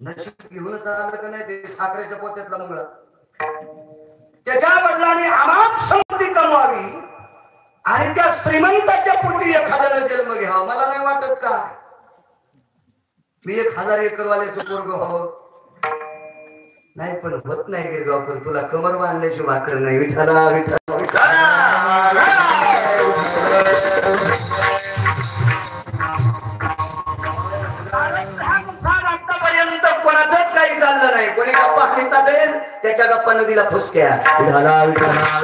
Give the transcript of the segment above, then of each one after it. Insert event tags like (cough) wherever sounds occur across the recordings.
नशीब घेऊनच आलं का नाही ते साखरेच्या पोत्यातला मुंगळा त्याच्या वडिलांनी आमाप संपत्ती कमवावी आणि त्या श्रीमंताच्या पोटी एखाद्याला जन्म घ्यावा. मला नाही वाटत का? मी एक हजार एकर वाल्याचं पोरग व्हावं. नाही पण होत नाही गिरगावकर तुला कमर बांधल्याची भाकर नाही. विठाला विठाला विठा त्याच्या नदीला फुसक्या. विठाला विठाला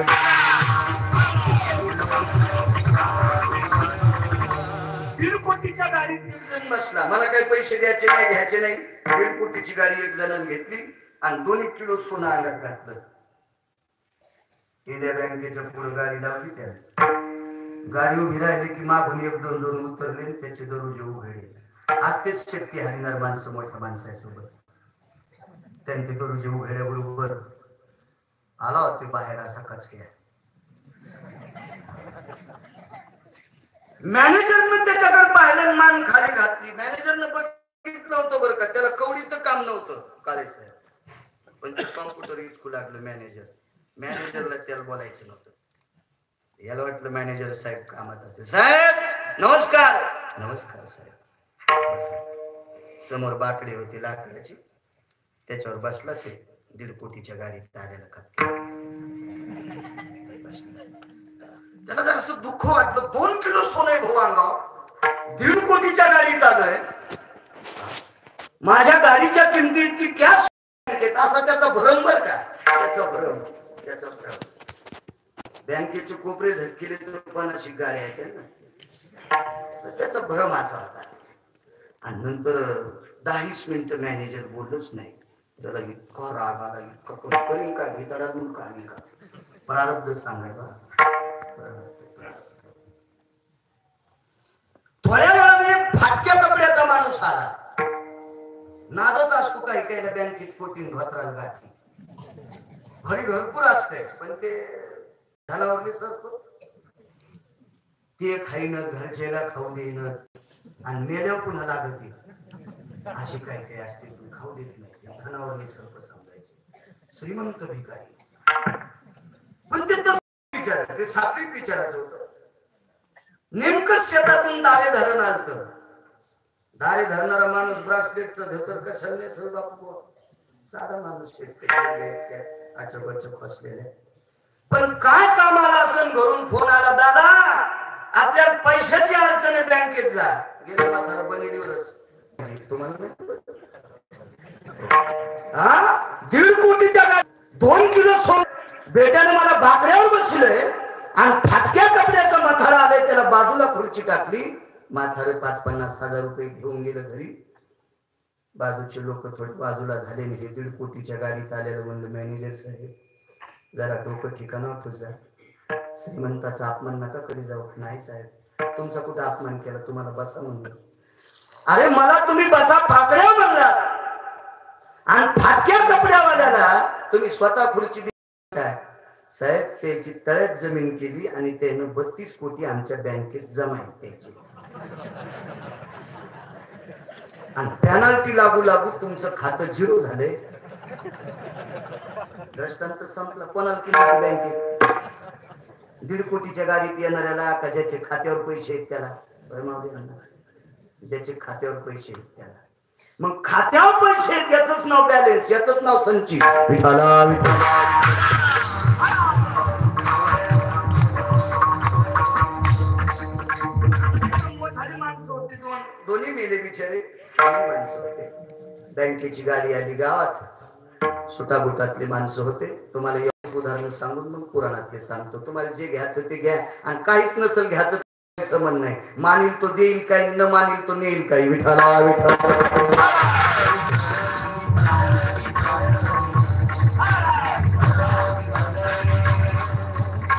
दीड कोटीच्या गाडीत एक जण बसला. मला काही पैसे द्यायचे नाही घ्यायचे नाही. दीड कोटीची गाडी एक जणांनी घेतली आणि दोन एक किलो सोनं अंगात घातलं. इंडिया बँकेच्या पुढे गाडी लावली त्या गाडी उभी राहिली की मागून एक दोन जण उतरले त्याचे दरवाजे उघडले. आज तेच शेतकी हरिणार माणसं मोठ्या माणसासोबत. त्यांनी ते दरवाजे उघडल्याबरोबर आला होते बाहेर असा कचक्या मॅनेजरनं त्याच्याकडे पाहिलं मान खाली घातली. मॅनेजरनं बघितलं होतं बरं का. त्याला कवडीचं काम नव्हतं काळे साहेब. पण ते कॉम्प्युटर इचकू लागलं मॅनेजर मॅनेजरला त्याला बोलायचं नव्हतं. याला वाटलं मॅनेजर साहेब कामात असते साहेब नमस्कार. नमस्कार साहेब. समोर बाकडे होती लाकडाची. त्याच्यावर बसला ते. दीड कोटीच्या गाडीत आलेला का? त्याला जरासं दुःख वाटलं. दोन किलो सोने भाऊ अंगाव. दीड कोटीच्या गाडीत आलंय. माझ्या गाडीच्या किमती इतकी कॅश बँकेत असा त्याचा भ्रम बर का? त्याचा भ्रम त्याचा भ्रम. बँकेचे कोपरे झटकेले तर कोणाशी गाडी आहे ना? त्याचा भ्रम असा होता. आणि नंतर दहाच मिनिटं मॅनेजर बोललोच नाही. त्याला इतका राग आला इतका करून करीन का भितडा म्हणून का नाही का? प्रारब्ध सांगायला थोड्या वेळाने एक फाटक्या कपड्याचा माणूस आला. नादच असतो काही काही बँकेत कोटीन धोत्राला गाठी. घरी भरपूर असते पण ते धनावरली सरतो ते खाईन घरच्याला खाऊ देईन आणि मेल्यावर पुन्हा लागत अशी काही काही असते पण खाऊ देत नाही. ते धनावरली समजायचे श्रीमंत भिकारी. पण ते तसं विचार ते सात्विक विचाराचं होतं. नेमकं शेतातून दारे धरण आलत. दारे धरणारा माणूस ब्रासलेटचं धोतर कशाने सर बापू साधा माणूस शेतकरी अचबच फसलेले पण काय कामाला असं घरून फोन आला दादा आपल्या पैशाची अडचण बँकेत जा. गेले म्हातारा बनेडीवरच तुम्हाला हा? दीड कोटी टाका दोन किलो सोन बेट्याने मला बाकड्यावर बसले आणि फाटक्या कपड्याचं म्हातारा आलंय त्याला बाजूला खुर्ची टाकली. माथारे पाच पन्नास हजार रुपये घेऊन गेलं घरी. बाजूचे लोक थोडे बाजूला झाले हे दीड कोटीच्या गाडीत आलेलं म्हणलं मॅनेजर साहेब जरा डोकं ठिकाणावर तुझा श्रीमंताचा अपमान नका करी जाऊ. नाही साहेब तुमचा कुठं अपमान केला? तुम्हाला बसा म्हणलं. अरे मला तुम्ही बसा फाकड्या म्हणला. आणि फाटक्या कपड्यावाल्याला तुम्ही स्वतः खुर्ची दिली. काय? साहेब त्याची तळ्यात जमीन केली आणि त्यानं बत्तीस कोटी आमच्या बँकेत जमा आहेत त्याची. आणि पेनाल्टी लागू लागू तुमचं खातं झिरो झालंय. दृष्टांत संपला. कोणाला किती बँकेत? दीड कोटीच्या गाडीत येणाऱ्याला का ज्याचे खात्यावर पैसे आहेत त्याला? ज्याचे खात्यावर पैसे आहेत त्याला. मग खात्यावर पैसे याच नाव बॅलेन्स याच नाव संचित. विठाला विठाला मोठाली माणसं होती दोन दोन्ही मेले बिचारे. चांगली माणसं होते. बँकेची गाडी आली गावात. सुटाबुटातली माणसं होते. तुम्हाला एक उदाहरण सांगून मग पुराणात हे सांगतो. तुम्हाला जे घ्यायचं ते घ्या. आणि काहीच नसेल घ्यायचं संबंध नाही मानील तो देईल काही न मानील तो नेईल काही विठाला विठा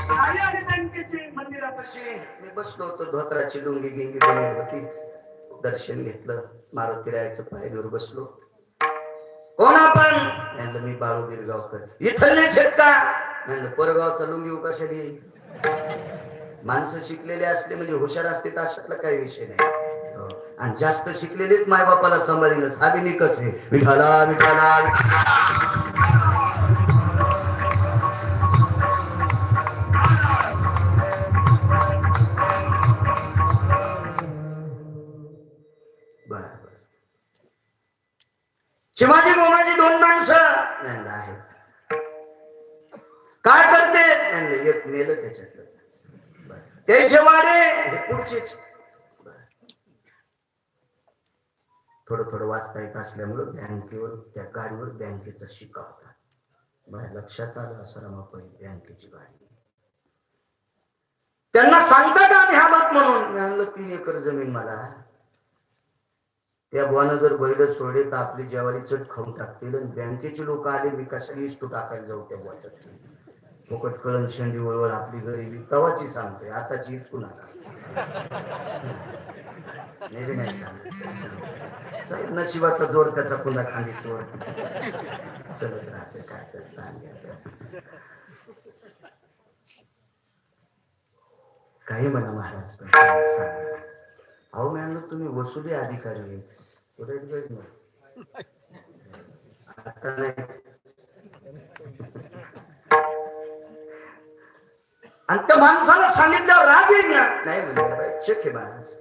गाडी आली बँकेची मंदिरापाशी. मी बसलो होतो धोत्राची लुंगी गिंगी बनवली होती. दर्शन घेतलं मारुती रायाचं पायरीवर बसलो. कोण आपण? म्हणलं मी बाळू गिरगावकर इथले छेत का म्हणलं परगावचा लुंगी कशा येईल. माणसं शिकलेले असले म्हणजे हुशार असते तर अशातला काही विषय नाही. आणि जास्त शिकलेलेच मायबापाला सांभाळीनं साधी निकस हे विठाला विठाला. चिमाजी मोमाजी दोन माणसं. म्हणलं आहे काय करते? एक मेलं त्याच्यातलं. त्यांचे वाडे पुढचेच. थोडं थोडं वाचता येत असल्यामुळं बँकेवर त्या गाडीवर बँकेचा शिक्का होता. बाय लक्षात आलं असं रमाबाई बँकेची गाडी. त्यांना सांगता का आम्ही हालत म्हणून. मी आणलं तीन एकर जमीन मला. त्या बुवानं जर बैल सोडले तर आपली जेवारी चट खाऊन टाकतील आणि बँकेचे लोक आले मी कशाला इष्टू टाकायला जाऊ त्या बुवाच्यात फुकट कळण शेंडी वळवळ आपली गरिबी तवाची सांगतोय आताची हिचकू नका नाही रे नाही सांगत. नशिबाचा जोर त्याचा पुन्हा खाली चोर? चलत राहते काय काही म्हणा महाराज सांगा. अहो मॅम तुम्ही वसुली अधिकारी आहेत. आता नाही. आणि त्या माणसाला सांगितल्यावर राग येईल ना. नाही म्हणजे बाई चेक आहे महाराज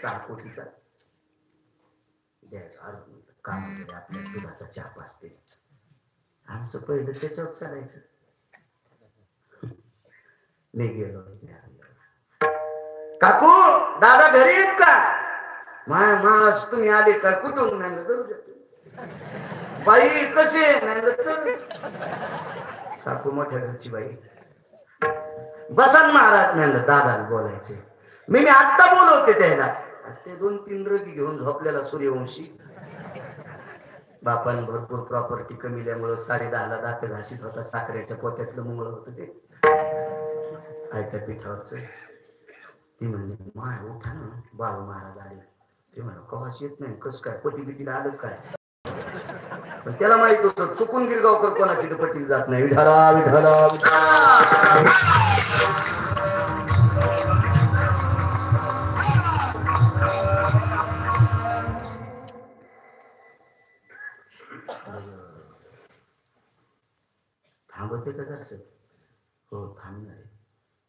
सहा कोटीचा. द्या काम आपल्या दुधाचा चहा पाचते आमचं पहिलं त्याच्यावर चालायचं. मी गेलो काकू दादा घरी येत का? माय मास तुम्ही आले का? कुठून? नाही करू शकतो बाई कसे? नाही चल. काकू मोठ्या घरची बाई. बसन महाराज म्हणलं दादाला बोलायचे मी मी आत्ता बोलवते त्याला. ते दोन तीन रगी घेऊन झोपलेला सूर्यवंशी. बापान भरपूर प्रॉपर्टी कमिल्यामुळं साडे दहाला दात घासीत होता साखरेच्या पोत्यातलं मुंगळ होतं ते. आयत्या पिठावरच. ती म्हणली माय उठा ना. बाबू महाराज आले. ते म्हणा कवाच येत नाही. कस काय? पटी बिटीला आलं काय? पण त्याला माहीत होतं चुकून गिरगावकर कोणाची तर पटीला जात नाही. विठाला विठाला विठाला थांबते का सर हो थांबणार.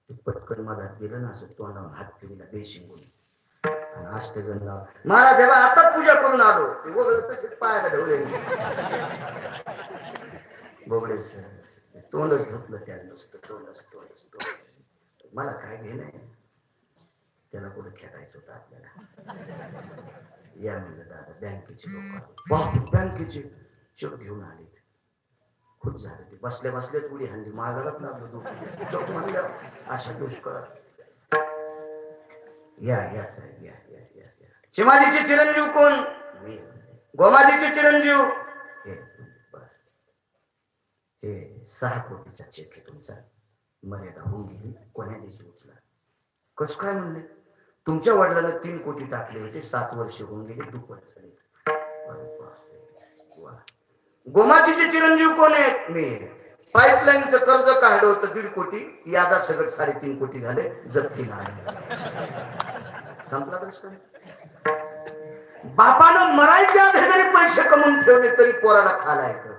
ते पटकन मधात गेलं ना असं तोंडावर हात फिरला देशी आणि अष्टगंधा लावा महाराज जेव्हा आता पूजा करून आलो. ते वगैरे तसे पायाला ढवले बोबडे सर तोंडच धुतलं त्या नुसतं तोंडच तोंडच तोंडच. मला काय घे नाही. त्याला कुठं खेळायचं होतं आपल्याला? या म्हणलं दादा बँकेचे लोक बाप बँकेचे चेक घेऊन आले खूप झालं ते. बसल्या बसल्याच उडी हल्ली मागालाच लागलो डोकं. चौक म्हणल्या अशा दुष्काळात. या या साहेब या या या या. चिमाजीचे चिरंजीव कोण? गोमालीचे गोमाजीचे चिरंजीव. हे सहा कोटीचा चेक आहे तुमचा मर्यादा होऊन गेली कोण्या दिवशी उचला? कसं काय म्हणले? तुमच्या वडिलांना तीन कोटी टाकले होते सात वर्ष होऊन गेले दुप्पट झाले गोमाजीचे चिरंजीव कोण आहेत? मी. पाईपलाईनचं कर्ज काढलं होतं दीड कोटी. याचा सगळं साडेतीन कोटी झाले जप्ती आले संपला प्रश्न? बापानं मरायच्या आधी जरी पैसे कमवून ठेवले तरी पोराला खाला येतं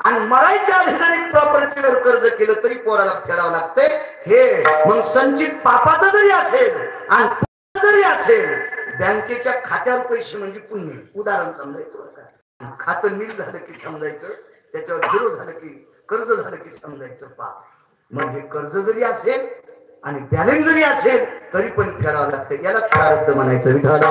आणि मरायच्या आधी जरी प्रॉपर्टीवर कर्ज केलं तरी पोराला फेडावं लागतंय. हे मग संचित पापाचं जरी असेल आणि जरी असेल बँकेच्या खात्यावर पैसे म्हणजे पुण्य. उदाहरण समजायचं खातं नील झालं की समजायचं त्याच्यावर झिरो झालं की कर्ज झालं की समजायचं पाप. मग हे कर्ज जरी असेल आणि बॅलन्स जरी असेल तरी पण फेडावं लागतं याला प्रारब्ध म्हणायचं. विठाला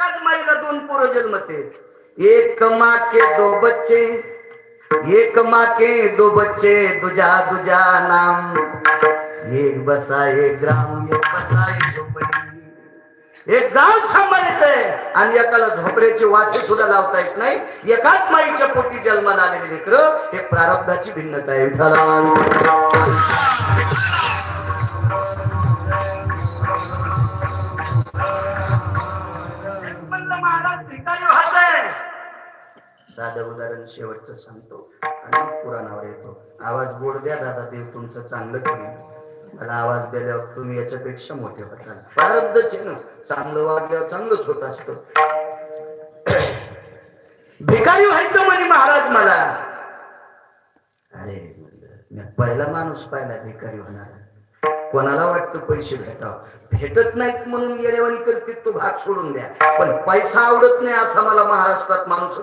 एकाच माईला दोन पोरं जन्मते. एक माँ के दो बच्चे एक माँ के दो बच्चे दुजा दुजा नाम. एक बसा एक ग्राम एक बसा एक झोपडी. एक गाव सांभाळत आहे आणि एकाला झोपड्याचे वासे सुद्धा लावता येत नाही. एकाच माईच्या पोटी जन्माला आलेले लेकर हे प्रारब्धाची भिन्नता आहे. विठाला दादा हो, साधं उदाहरण शेवटचं सांगतो आणि पुराणावर येतो. आवाज गोड द्या दादा देव तुमचं चांगलं करेल मला आवाज दिल्यावर तुम्ही याच्यापेक्षा मोठे होता. प्रारब्ध चिन्ह चांगलं वागल्यावर चांगलंच होत असत. (clears throat) भिकारी व्हायचं म्हणे महाराज मला. अरे म्हणलं, मी पहिला माणूस पाहिला भिकारी होणार. कोणाला वाटतं पैसे भेटाव? भेटत नाहीत म्हणून येडेवाणी करते तो भाग सोडून द्या. पण पैसा आवडत नाही असा मला महाराष्ट्रात माणूस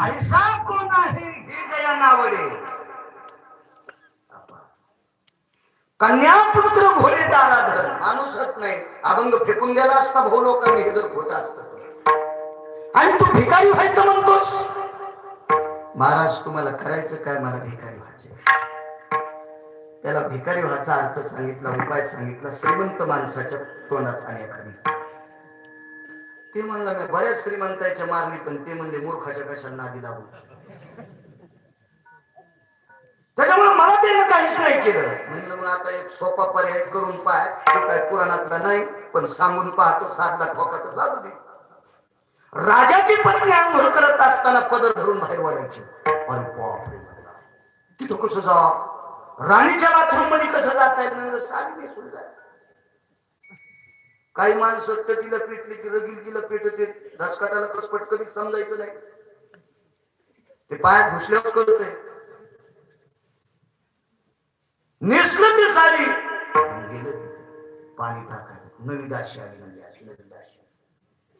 ऐसा कोण आहे? हे जया नावडे. कन्यापुत्र घोडे दाराधर माणूसच नाही. अभंग फेकून गेला असता भाऊ लोकांनी हे जर खोट असत आणि तू भिकारी व्हायचं म्हणतोस? महाराज तुम्हाला करायचं काय? मला भिकारी व्हायचं त्याला भिकारी व्हायचा अर्थ सांगितला उपाय सांगितला श्रीमंत माणसाच्या तोंडात आणि एखादी ते म्हणलं मी बऱ्याच श्रीमंताच्या मारली पण ते म्हणले मूर्खाच्या कशाला नादी लागू त्याच्यामुळे मला त्यानं काहीच नाही केलं. म्हणलं मग आता एक सोपा पर्याय करून पाय तो काय पुराणातला नाही पण सांगून पाहतो साधला ठोका तर साधू दे. राजाची पत्नी आंघोळ करत असताना पदर धरून बाहेर वाढायची. अरे बापरे म्हणला. तिथं कसं जा? राणीच्या बाथरूममध्ये कसं जाता आहे म्हणलं, साडी नेसून जाय काही माणसं तटीला पेटली की रगिलकीला पेटत येत धसकाटाला कसपट कधी समजायचं नाही. ते पायात घुसल्यावर कळत आहे नेसलं ते साडी गेलं पाणी टाकायला. नवी दाशी आली म्हणजे आली नवी दाशी.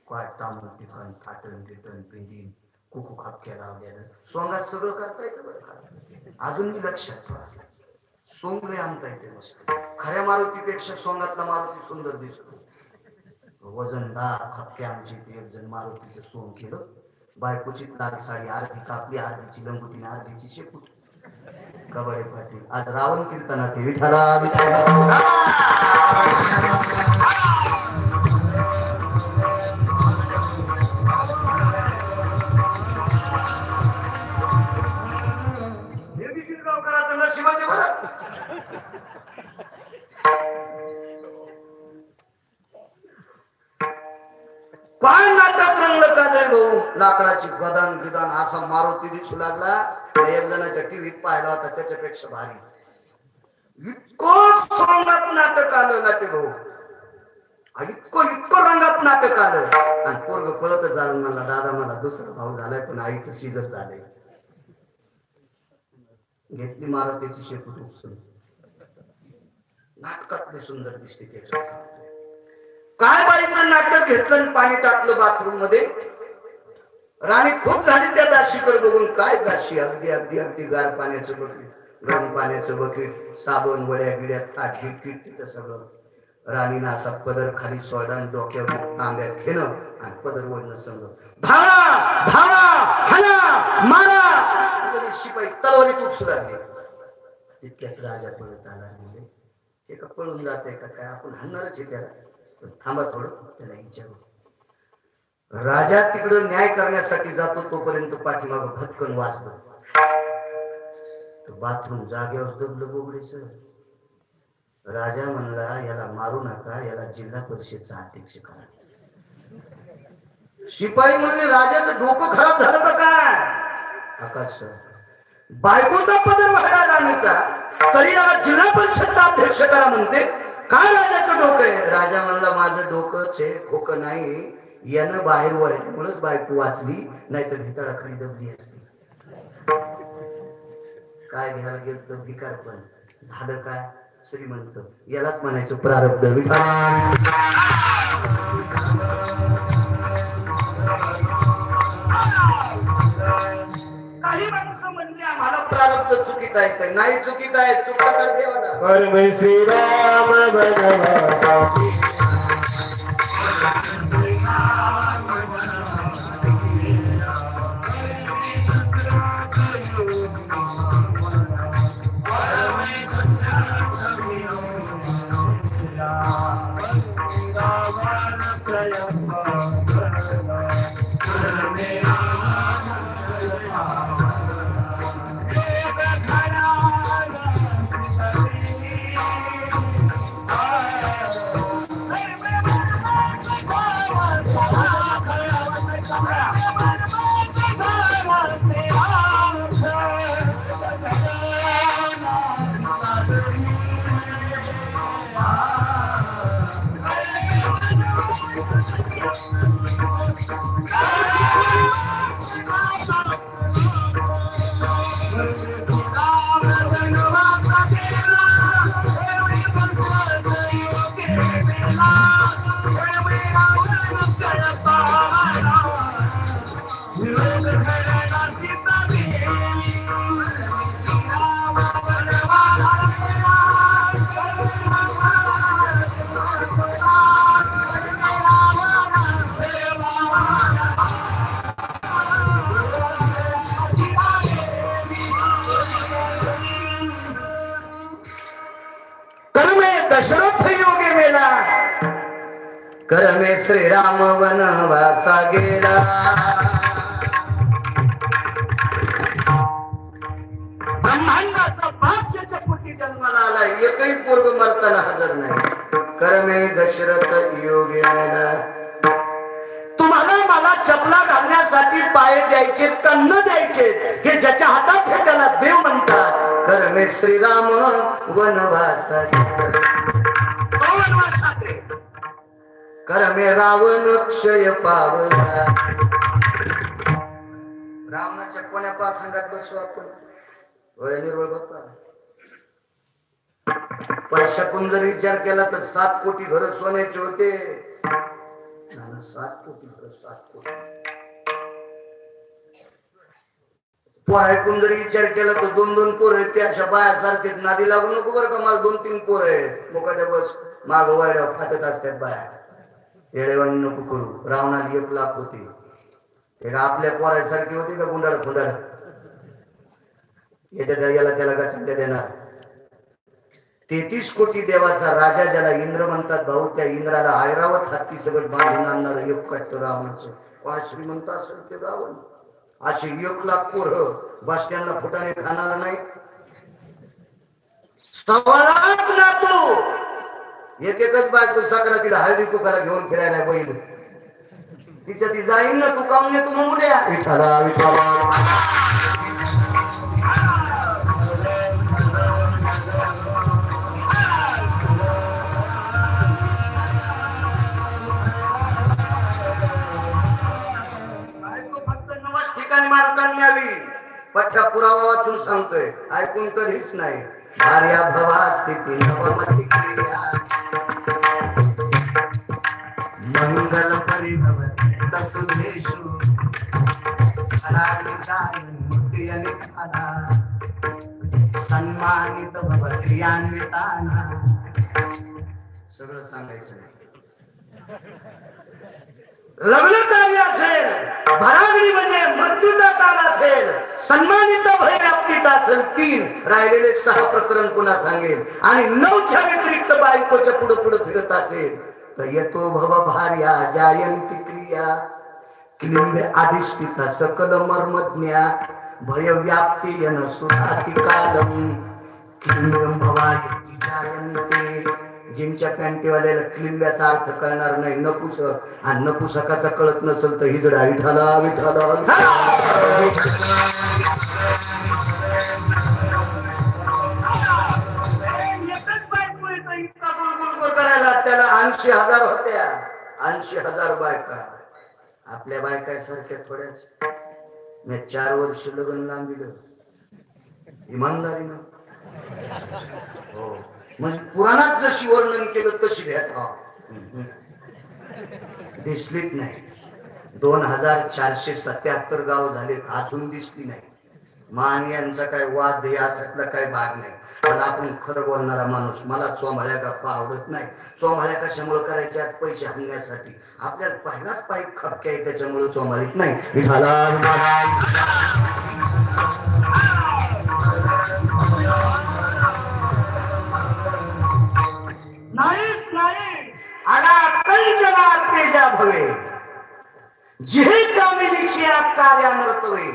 काय तामून टिकन थाटण टिटण पिंडीन कुकू खापक्या लावलेलं. सोंगात सगळं करता येतं बरं का? अजून मी लक्षात ठेवा सोंग लय आणता येते मस्त. खऱ्या मारुतीपेक्षा सोंगातला मारुती सुंदर दिसतो. वजनदार खपके ते इथे एक जण मारुतीचं सोंग केलं. बायकोची लाल साडी अर्धी कापली अर्धीची लंगुटीने अर्धीची शेपूट. कबडे पाटील आज रावण कीर्तनात ते विठाला विठाला लाकडाची गदान गिदान असा मारुती दिसू लागला. एक जणाच्या टीव्हीत पाहिला होता त्याच्यापेक्षा भारी. इतकं सोंगात नाटक आलं नाटे भाऊ. इतकं इतकं रंगात नाटक आलं. आणि पोरग पळतच आलं मला दादा मला दुसरा भाऊ झालाय पण आईचं शिजत झालंय. घेतली मारुतीची शेपूट उपसून. नाटकातली सुंदर दिसते त्याच्या काय बाईचं नाटक घेतलं आणि पाणी टाकलं बाथरूममध्ये? राणी खूप झाली त्या दाशीकडे बघून. काय दाशी? अगदी अगदी अगदी गार पाण्याचं बकेट गरम पाण्याचं बकेट साबण वड्या गिड्या ताट हीट कीट तिथं सगळं. राणीनं असा पदर खाली सोडा आणि डोक्यावर तांब्या घेणं आणि पदर ओढणं सगळं धावा धावा हला मारा. शिपाई तलवारीच उपसू लागले तितक्यात राजा पळत आला म्हणजे हे पळून जाते का? काय आपण हाणणारच आहे त्याला. पण थांबा थोडं त्याला विचारू राजा तिकडं न्याय करण्यासाठी जातो तोपर्यंत पाठीमाग भटकन वाचतो. बाथरूम जागेवर दबलं सर. राजा म्हणला याला मारू नका याला जिल्हा परिषदचा अध्यक्ष करा. शिपाई म्हणले राजाचं डोकं खराब झालं का काय? आकाश सर बायकोचा पदर वाढा राणीचा तरी याला जिल्हा परिषदचा अध्यक्ष करा म्हणते. काय राजाचं डोकं आहे? राजा म्हणला माझं डोकंच आहे खोकं नाही. यानं बाहेर वळल्यामुळेच बायको वाचली नाहीतर भीतर तडाखडी दबली असती. काय घ्यायला गेलं तर विकार पण. झालं काय? श्रीमंत. यालाच म्हणायचं प्रारब्ध काही माणसं आम्हाला प्रारब्ध चुकीत आहे. नाही चुकीत आहे चुकलं तर देवाला. श्रीराम कर्मे श्रीराम वनवासा गेला. ब्रह्मांडाचा बाप याच्या पोटी जन्माला आला. एकही पूर्व मरताना हजर नाही. कर्मे दशरथ योगे तुम्हाला मला चपला घालण्यासाठी पाय द्यायचे तन्न द्यायचे. हे ज्याच्या हातात हे त्याला देव म्हणतात. कर्मे श्रीराम वनवासा तो वनवासात करमे रावण क्षय पावला. रावणाच्या कोण्या पासंगात बसू आपण? होय निर्मळ बाप्पा. पैशातून जर विचार केला तर सात कोटी घर सोन्याचे होते. सात कोटी घर सात कोटी. पोरायकून जर विचार केला तर दोन दोन पोर आहेत ते अशा बाया सारखे नादी लागू नको बरं का मला दोन तीन पोर आहेत. मोकाट्या बस माग वाड्या फाटत असतात बाया. येडेवाणी नको करू. रावणाली एक लाख होती. एक आपल्या पोरासारखी होती का गुंडाळ गुंडाळ याच्या दर्याला त्याला का चिंता देणार. तेहतीस कोटी देवाचा राजा ज्याला इंद्र म्हणतात भाऊ त्या इंद्राला ऐरावत हत्ती सगळं बांधून आणणार एक कट्ट रावणाचं. काय श्रीमंत असेल ते रावण? असे एक लाख पोर बस स्टँडला फुटाने खाणार नाही. सव्वा ना तू! एक एकच बायको साखरातीला हळदी कुकाला घेऊन फिरायला बैल. तिच्या ती जाईन ना तू काऊन येतो मग उद्या? विठाला विठाला फक्त ठिकाणी मालकांनी यावी पठ्या पुरावा वाचून सांगतोय. ऐकून कधीच नाही. भार्या भवा स्थिती नवमती क्रिया. मंगल परिभव तसुधेषु सन्मानित भव क्रियान्विताना सगळं सांगायचं लग्न कार्य असेल भरागडी म्हणजे मृत्यूचा ताण असेल सन्मानित भयव्याप्तीचा असेल तीन राहिलेले सहा प्रकरण पुन्हा सांगेल आणि नऊच्या व्यतिरिक्त बायकोच्या पुढे पुढे फिरत असेल तर येतो भव भार्या जायंती क्रिया. क्लिंबे अधिष्ठिता सकल मर्मज्ञा भय व्याप्ती यन सुधाती कालम क्लिंबम भवायती जायंते जिमच्या पॅन्टीवाल्याला क्लिंब्याचा अर्थ कळणार नाही. नपुस आणि नपुसकाचा कळत नसेल तर हिजडा विठाला विठाला करायला त्याला ऐंशी हजार होत्या. ऐंशी हजार बायका. आपल्या बायका सारख्या थोड्याच. मी चार वर्ष लग्न लांबिलं. इमानदारीनं. हो. म्हणजे पुराणात जशी वर्णन केलं तशी भेटा दिसलीच नाही. दोन हजार चारशे सत्याहत्तर गाव झाले अजून दिसली नाही. मान यांचा काय वाद हे असातला काही भाग नाही. पण आपण खरं बोलणारा माणूस मला चोमाळ्या गप्पा आवडत नाही. चोमाळ्या कशामुळे करायच्या? पैसे आणण्यासाठी. आपल्याला पहिलाच पाय खपक्या आहे त्याच्यामुळे चोमाळीत नाही. नाही आला तेजा भवे. जे कामिनीची कार्या नर्तवे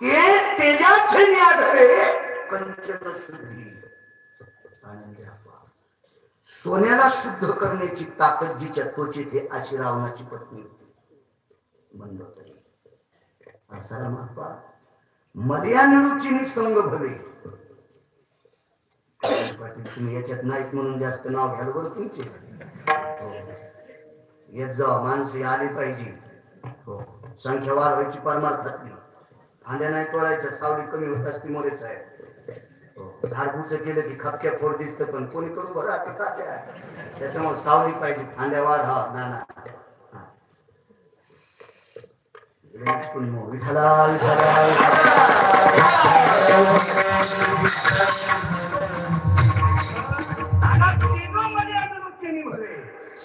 ते तेजाचे न्याघवे कंचन सिद्धी. आनंदी सोन्याला शुद्ध करण्याची ताकद जिच्या त्वचेत आहे अशी रावणाची पत्नी होती. मंदोदरी असा रामाप्पा मलया निरुचिनी संग भवे. पाटील (coughs) तुम्ही याच्यात नाईक म्हणून जास्त नाव घ्याल बरं तुमचे. येत जा माणसे आली पाहिजे. हो. संख्या वाढ व्हायची परमार्थातली. फांद्या नाही तोडायच्या सावली कमी होत असती मोरेच आहे. हो. झाडबुच केलं की खपक्या फोड दिसत पण कोणी कडू बरं? आता का त्याच्यामुळे सावली पाहिजे. फांद्या वाढ हा ना ना. हा. इकडेच विठाला विठाला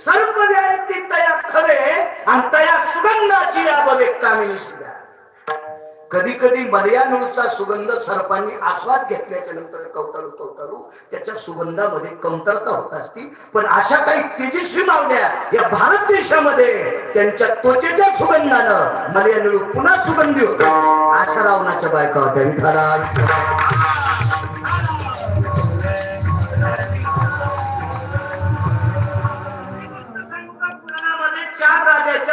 सर्व ती तया खरे आणि तया सुगंधाची याबवे कामिनीची द्या. कधी कधी मर्यानूचा सुगंध सर्पांनी आस्वाद घेतल्याच्या नंतर कवटाळू कवटाळू त्याच्या सुगंधामध्ये कमतरता होत असती. पण अशा काही तेजस्वी मावल्या या भारत देशामध्ये त्यांच्या त्वचेच्या सुगंधानं मर्यानुळू पुन्हा सुगंधी होता आशा रावणाच्या बायका होत्या विठाला विठाला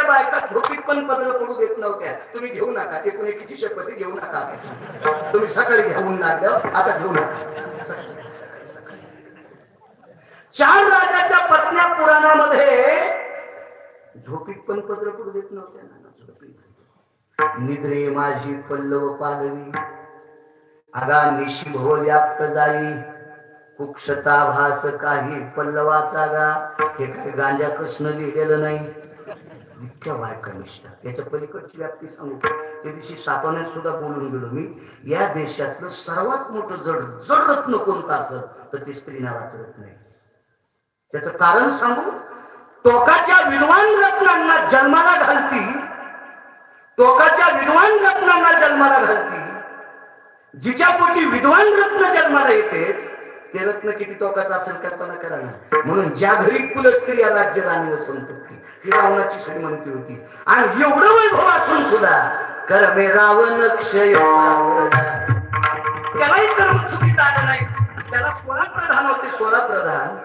बायका झोपीत पण पदर पडू देत नव्हत्या. तुम्ही घेऊ नका. एकूण एकीची शपथ घेऊ नका. तुम्ही सकाळी घेऊन लागलं आता घेऊ नका. चार राजाच्या पत्न्या पुराणामध्ये झोपीत पण पत्र पडू देत नव्हत्या. झोपीत. निद्रे माझी पल्लव पालवी. आगा निशी भव व्याप्त जाई. कुक्षता भास काही पल्लवाचा गा. हे काही गांजा कृष्ण लिहिलेलं नाही. इतक्या बायका त्याच्या पलीकडची व्याप्ती सांगतो. त्या दिवशी सापाने सुद्धा बोलून गेलो मी या देशातलं सर्वात मोठं जड जड रत्न कोणतं असेल तर ते स्त्री नावाचं रत्न आहे. त्याचं कारण सांगू टोकाच्या विद्वान रत्नांना जन्माला घालती टोकाच्या विद्वान रत्नांना जन्माला घालती जिच्या पोटी विद्वान रत्न जन्माला येते ते रत्न किती टोकाचं असेल कल्पना करा ना. म्हणून ज्या घरी कुलस्त्री या राज्य राणी व संपत्ती ही रावणाची श्रीमंती होती. आणि एवढं वैभव असून सुद्धा कर मे रावण क्षय त्यालाही कर्म चुकीत आलं नाही. त्याला सोळा प्रधान होते सोळा प्रधान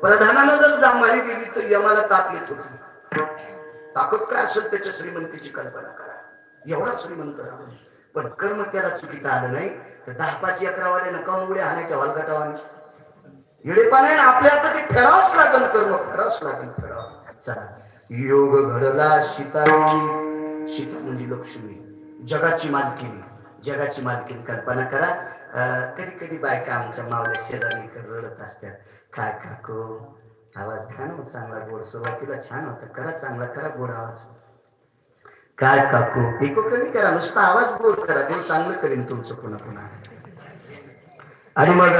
प्रधानानं जर जांभारी दिली तर यमाला ताप येत होती. ताकद काय असेल त्याच्या श्रीमंतीची कल्पना करा. एवढा श्रीमंत रावण. पण कर्म त्याला चुकीत आलं नाही तर दहा पाच अकरावाले नकावून उड्या हाणायच्या वालगटावाने? येडेपाने आपल्या आता ते फेडावंच लागल कर्म फेडावंच लागेल फेडावं. चला योग घडला सीताची सीता म्हणजे लक्ष्मी जगाची मालकीन. जगाची मालकीन कल्पना करा. कधी कधी बायका आमच्या मावल्या शेजारी रडत असतात. काय काको आवाज घ्या ना हो, चांगला गोड सुरुवातीला छान होता करा चांगला करा गोड आवाज. काय काकू? ऐकू कमी करा नुसता आवाज बोल करा देव चांगलं करीन तुमचं पुन्हा पुन्हा. आणि मग